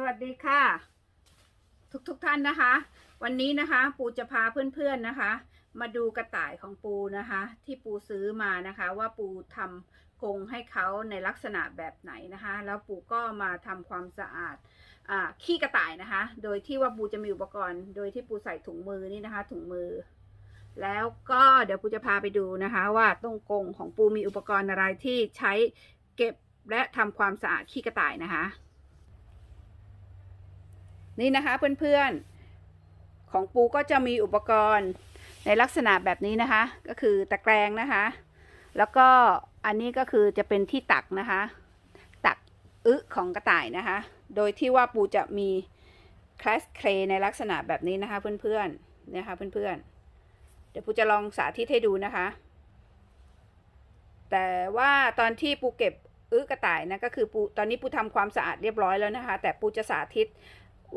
สวัสดีค่ะ ทุกทุกๆท่านนะคะ วันนี้นะคะปูจะพาเพื่อนๆนะคะ มาดูกระต่ายของปูนะคะ ที่ปูซื้อมานะคะ ว่าปูทำกรงให้เขาในลักษณะแบบไหนนะคะ แล้วปูก็มาทำความสะอาดอ่าขี้กระต่ายนะคะ โดยที่ว่าปูจะมีอุปกรณ์ โดยที่ปูใส่ถุงมือนี่นะคะ ถุงมือ แล้วก็เดี๋ยวปูจะพาไปดูนะคะ ว่าตรงกรงของปูมีอุปกรณ์อะไรที่ใช้เก็บและทำความสะอาดขี้กระต่ายนะคะ นี่นะคะเพื่อนๆ ของปูก็จะมีอุปกรณ์ในลักษณะแบบนี้นะคะ ก็คือตะแกรงนะคะ แล้วก็อันนี้ก็คือจะเป็นที่ตักนะคะ ตักอึของกระต่ายนะคะ โดยที่ว่าปูจะมีคลาสเคลในลักษณะแบบนี้นะคะ เพื่อนๆเนี่ยค่ะเพื่อนๆ เดี๋ยวปูจะลองสาธิตให้ดูนะคะ แต่ว่าตอนที่ปูเก็บอึกระต่ายนะก็คือปูตอนนี้ปูทำความสะอาดเรียบร้อยแล้วนะคะ แต่ปูจะสาธิต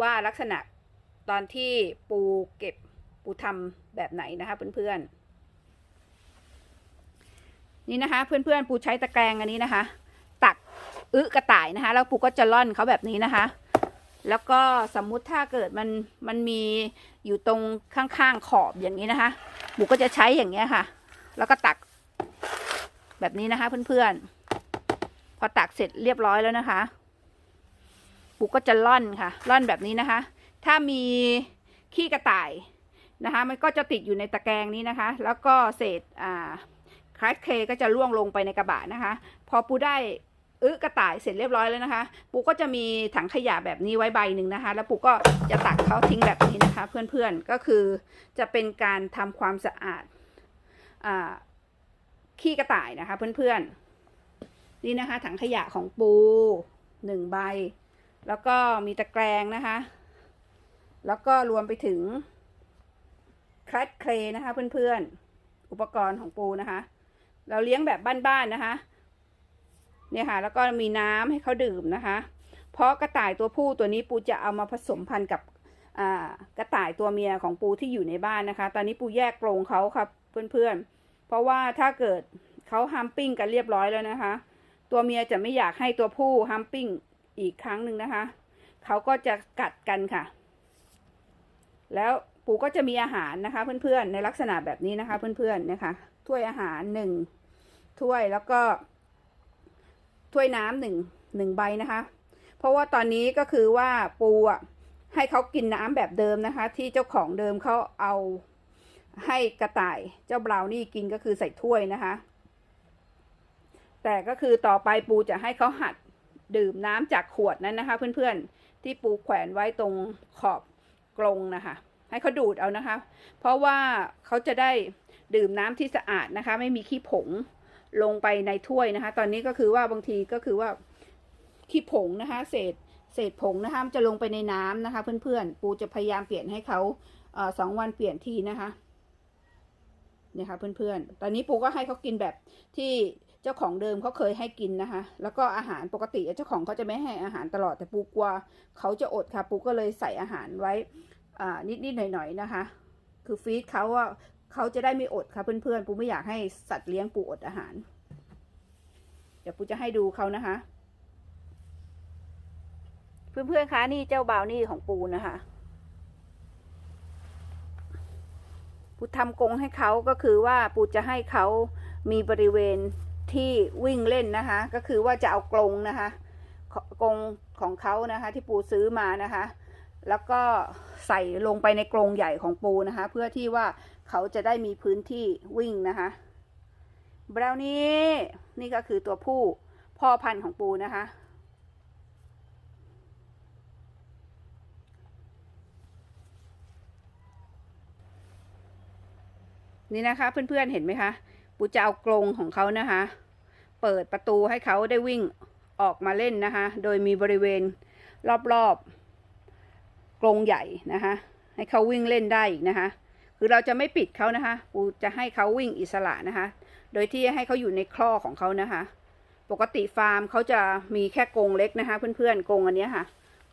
ว่าลักษณะตอนที่ปูเก็บปูทำแบบไหนนะคะเพื่อนๆนี่นะคะ เพื่อนๆปูใช้ตะแกรงอันนี้นะคะ ตักอึกระต่ายนะคะ แล้วปูก็จะล่อนเขาแบบนี้นะคะ แล้วก็สมมุติถ้าเกิดมันมันมีอยู่ตรงข้างๆขอบอย่างนี้นะคะปูก็จะใช้อย่างเงี้ยค่ะ แล้วก็ตักแบบนี้นะคะ เพื่อนๆพอตักเสร็จเรียบร้อยแล้วนะคะ ปูก็จะล่อนค่ะล่อนแบบนี้นะคะ ถ้ามีขี้กระต่ายนะคะ มันก็จะติดอยู่ในตะแกรงนี้นะคะ แล้วก็เศษอ่าคลาสเคก็จะล่วงลงไปในกระบะนะคะ พอปูได้อึกระต่ายเสร็จเรียบร้อยแล้วนะคะ ปูก็จะมีถังขยะแบบนี้ไว้ใบหนึ่งนะคะ แล้วปูก็จะตักเขาทิ้งแบบนี้นะคะ เพื่อนๆก็คือจะเป็นการทำความสะอาดอ่าขี้กระต่ายนะคะ เพื่อนๆนี่นะคะ ถังขยะของปูหนึ่งใบ แล้วก็มีตะแกรงนะคะ แล้วก็รวมไปถึงคลัดเคลนะคะเพื่อนๆ อุปกรณ์ของปูนะคะ เราเลี้ยงแบบบ้านๆนะคะ เนี่ยค่ะ แล้วก็มีน้ำให้เขาดื่มนะคะ เพราะกระต่ายตัวผู้ตัวนี้ปูจะเอามาผสมพันธุ์กับกระต่ายตัวเมียของปูที่อยู่ในบ้านนะคะ ตอนนี้ปูแยกกรงเขาครับเพื่อนๆ เพราะว่าถ้าเกิดเขาฮัมปิ้งกันเรียบร้อยแล้วนะคะ ตัวเมียจะไม่อยากให้ตัวผู้ฮัมปิ้ง อีกครั้งหนึ่งนะคะ เขาก็จะกัดกันค่ะ แล้วปูก็จะมีอาหารนะคะ เพื่อนๆ ในลักษณะแบบนี้นะคะ เพื่อนๆนะคะ ถ้วยอาหารหนึ่งถ้วยแล้วก็ ถ้วยน้ำหนึ่งหนึ่งใบนะคะ เพราะว่าตอนนี้ก็คือว่าปูอะให้เขากินน้ำแบบเดิมนะคะ ที่เจ้าของเดิมเขาเอาให้กระต่ายเจ้าบราวนี่กินก็คือใส่ถ้วยนะคะ แต่ก็คือต่อไปปูจะให้เขาหัด ดื่มน้ำจากขวดนั้นนะคะ เพื่อนๆที่ปูแขวนไว้ตรงขอบกรงนะคะ ให้เขาดูดเอานะคะ เพราะว่าเขาจะได้ดื่มน้ำที่สะอาดนะคะ ไม่มีขี้ผงลงไปในถ้วยนะคะ ตอนนี้ก็คือว่าบางทีก็คือว่าขี้ผงนะคะ เศษเศษผงนะคะมันจะลงไปในน้ำนะคะ เพื่อนๆ ปูจะพยายามเปลี่ยนให้เขาเอสองวันเปลี่ยนทีนะคะเนี่ยค่ะเพื่อนๆ ตอนนี้ปูก็ให้เขากินแบบที่ เจ้าของเดิมเขาเคยให้กินนะคะ แล้วก็อาหารปกติเจ้าของเขาจะไม่ให้อาหารตลอดแต่ปูกลัวเขาจะอดค่ะ ปูก็เลยใส่อาหารไว้นิดๆหน่อยๆนะคะ คือฟีดเขาว่าเขาจะได้ไม่อดค่ะเพื่อนๆ ปูไม่อยากให้สัตว์เลี้ยงปูอดอาหาร เดี๋ยวปูจะให้ดูเขานะคะ เพื่อนๆ คะนี่เจ้าบาวนี่ของปูนะคะปูทำกรงให้เขาก็คือว่าปูจะให้เขามีบริเวณ ที่วิ่งเล่นนะคะ ก็คือว่าจะเอากรงนะคะกรงของเขานะคะ ที่ปูซื้อมานะคะ แล้วก็ใส่ลงไปในกรงใหญ่ของปูนะคะ เพื่อที่ว่าเขาจะได้มีพื้นที่วิ่งนะคะบราวนี่นี่ก็คือตัวผู้พ่อพันธุ์ของปูนะคะ นี่นะคะเพื่อนๆเห็นไหมคะ ปูจะเอากรงของเขานะคะ เปิดประตูให้เขาได้วิ่งออกมาเล่นนะคะ โดยมีบริเวณรอบๆกรงใหญ่นะคะ ให้เขาวิ่งเล่นได้อีกนะคะ คือเราจะไม่ปิดเขานะคะปูจะให้เขาวิ่งอิสระนะคะ โดยที่ให้เขาอยู่ในคลอของเขานะคะ ปกติฟาร์มเขาจะมีแค่กรงเล็กนะคะ เพื่อนๆกรงอันนี้ค่ะ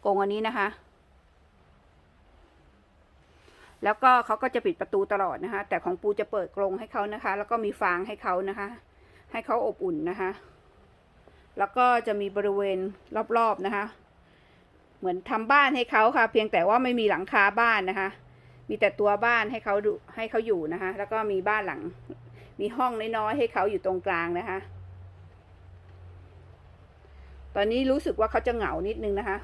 กรงอันนี้นะคะ แล้วก็เขาก็จะปิดประตูตลอดนะคะ แต่ของปูจะเปิดกรงให้เขานะคะ แล้วก็มีฟางให้เขานะคะ ให้เขาอบอุ่นนะคะ แล้วก็จะมีบริเวณรอบๆนะคะ เหมือนทำบ้านให้เขาค่ะ เพียงแต่ว่าไม่มีหลังคาบ้านนะคะ มีแต่ตัวบ้านให้เขาดูให้เขาอยู่นะคะ แล้วก็มีบ้านหลัง มีห้องน้อยๆให้เขาอยู่ตรงกลางนะคะ ตอนนี้รู้สึกว่าเขาจะเหงานิดนึงนะคะ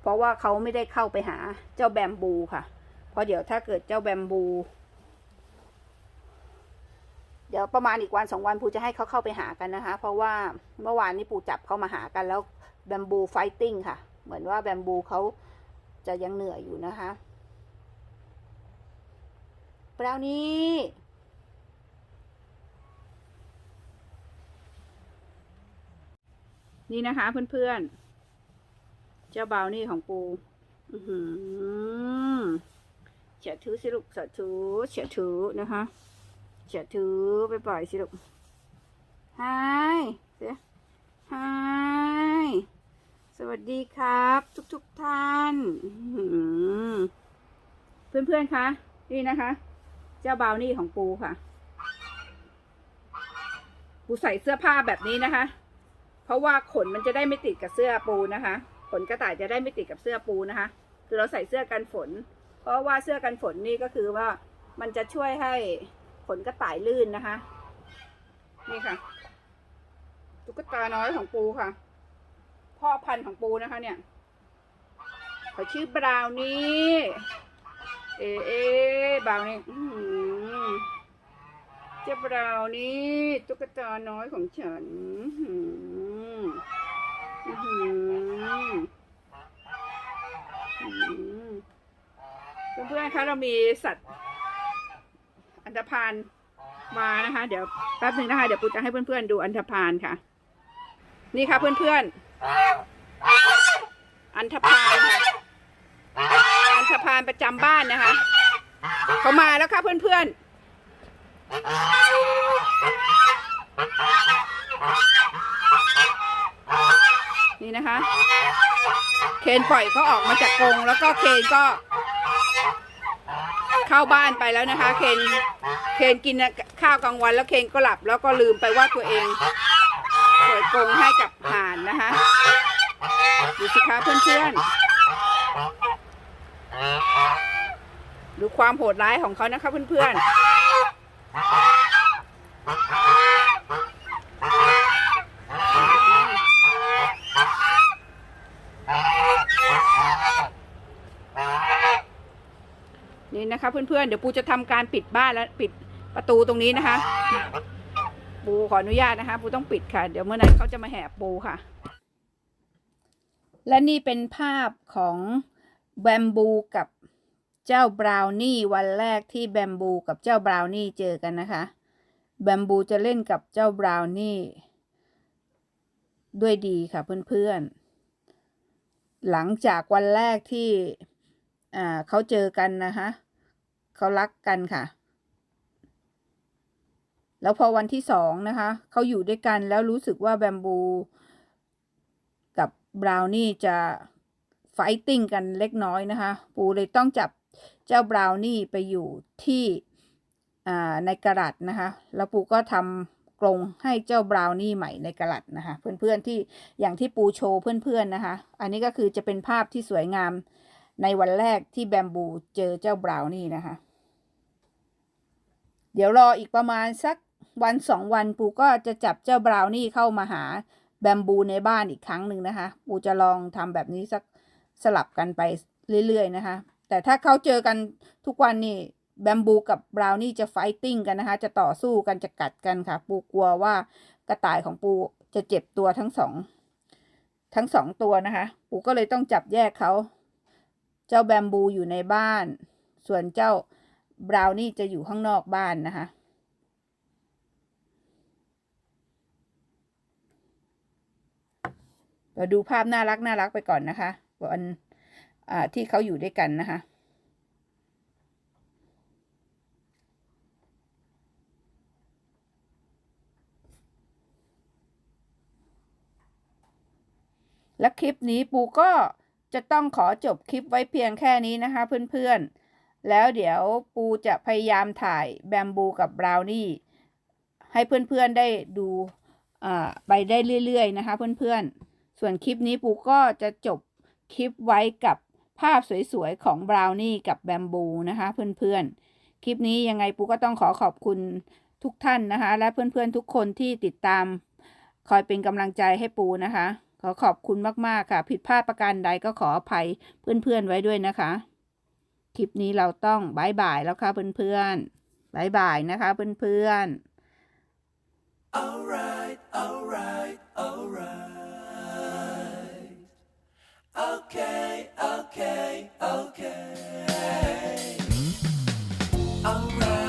เพราะว่าเขาไม่ได้เข้าไปหาเจ้าแบมบูค่ะ ราะเดี๋ยวถ้าเกิดเจ้าแบมบู เดี๋ยวประมาณอีกวันสองวันปูจะให้เขาเข้าไปหากันนะคะ เพราะว่าเมื่อวานนี้ปูจับเขามาหากันแล้วแบมบูไฟติ้งค่ะ เหมือนว่าแบมบูเขาจะยังเหนื่อยอยู่นะคะเปล่านี้นี่นะคะเพื่อนๆ เจ้าบราวนี่ของปู อือหือ ฉียดถือสิลูกเฉียดถือเฉียดถือนะคะเฉียดถือไปปล่อยสิลูกฮายเสียฮายสวัสดีครับ ทุกๆทท่านอื้อหือเพื่อนๆคะนี่นะคะ เจ้าบาวนี่ของปูค่ะ ปูใส่เสื้อผ้าแบบนี้นะคะ เพราะว่าขนมันจะได้ไม่ติดกับเสื้อปูนะคะ ขนกระต่ายจะได้ไม่ติดกับเสื้อปูนะคะ คือเราใส่เสื้อกันฝน เพราะว่าเสื้อกันฝนนี่ก็คือว่ามันจะช่วยให้ขนกระต่ายลื่นนะคะ นี่ค่ะ ตุ๊กตาน้อยของปูค่ะ พ่อพันธุ์ของปูนะคะเนี่ยเขาชื่อบราวนี่เอเอบราวนี่เจ้าบราวนี่ตุ๊กตาน้อยของฉันอือหือ เพื่อนๆคะเรามีสัตว์อันธพาลมานะคะ เดี๋ยวแป๊บหนึ่งนะคะเดี๋ยวปูจะให้เพื่อนๆดูอันธพาลค่ะ นี่ค่ะเพื่อนๆอันธพาลค่ะอันธพาลประจำบ้านนะคะเขามาแล้วค่ะเพื่อนๆนี่นะคะ เคนปล่อยเขาออกมาจากกรงแล้วก็เคนก็ เข้าบ้านไปแล้วนะคะ เคนเคนกินข้าวกลางวันแล้วเคนก็หลับแล้วก็ลืมไปว่าตัวเองเปิดกรงให้กับห่านนะคะดูสิคะเพื่อนๆดูความโหดร้ายของเขานะคะเพื่อนๆ นี่ะคะเพื่อนๆเดี๋ยวปูจะทำการปิดบ้านแล้วปิดประตูตรงนี้นะคะ ปูขออนุญาตนะคะ ปูต้องปิดค่ะ เดี๋ยวเมื่อนั้นเขาจะมาแหบปูค่ะ และนี่เป็นภาพของแบมบูกับเจ้าบราวนี่วันแรกที่แบมบูกับเจ้าบราวนี่เจอกันนะคะแบมบูจะเล่นกับเจ้าบราวนี่ด้วยดีค่ะเพื่อนๆ หลังจากวันแรกที่เขาเจอกันนะคะ เขารักกันค่ะ แล้วพอวันที่สองนะคะเขาอยู่ด้วยกันแล้วรู้สึกว่าแบมบู กับบราวนี่จะไฟติ้งกันเล็กน้อยนะคะ ปูเลยต้องจับเจ้าบราวนี่ไปอยู่ที่ในกระดัดนะคะ แล้วปูก็ทำกรงให้เจ้าบราวนี่ใหม่ในกระดัดนะคะ เพื่อนๆที่อย่างที่ปูโชว์เพื่อนๆนะคะ อันนี้ก็คือจะเป็นภาพที่สวยงามในวันแรกที่แบมบูเจอเจ้าบราวนี่นะคะ เดี๋ยวรออีกประมาณสักวันสองวันปูก็จะจับเจ้าบราวนี่เข้ามาหาแบมบูในบ้านอีกครั้งหนึ่งนะคะ ปูจะลองทำแบบนี้สักสลับกันไปเรื่อยๆนะคะ แต่ถ้าเขาเจอกันทุกวันนี่แบมบูกับบราวนี่จะไฟติ้งกันนะคะ จะต่อสู้กันจะกัดกันค่ะ ปูกลัวว่ากระต่ายของปูจะเจ็บตัวทั้งสองทั้งสองตัวนะคะ ปูก็เลยต้องจับแยกเขา เจ้าแบมบูอยู่ในบ้าน ส่วนเจ้า บราวนี่จะอยู่ข้างนอกบ้านนะคะ เราดูภาพน่ารักน่ารักไปก่อนนะคะวันที่เขาอยู่ด้วยกันนะคะและคลิปนี้ปูก็จะต้องขอจบคลิปไว้เพียงแค่นี้นะคะเพื่อนๆ แล้วเดี๋ยวปูจะพยายามถ่ายแบมบูกับบราวนี่ให้เพื่อนๆได้ดูไปได้เรื่อยๆนะคะเพื่อนๆ ส่วนคลิปนี้ปูก็จะจบคลิปไว้กับภาพสวยๆ ของบราวนี่กับแบมบูนะคะเพื่อนๆ คลิปนี้ยังไงปูก็ต้องขอขอบคุณทุกท่านนะคะ และเพื่อนๆทุกคนที่ติดตาม คอยเป็นกำลังใจให้ปูนะคะ ขอขอบคุณมากๆค่ะ ผิดพลาดประการใดก็ขออภัยเพื่อนๆไว้ด้วยนะคะ คลิปนี้เราต้องบายบายแล้วค่ะเพื่อนๆบายบายนะคะเพื่อนๆ Okay, okay, okay. Alright.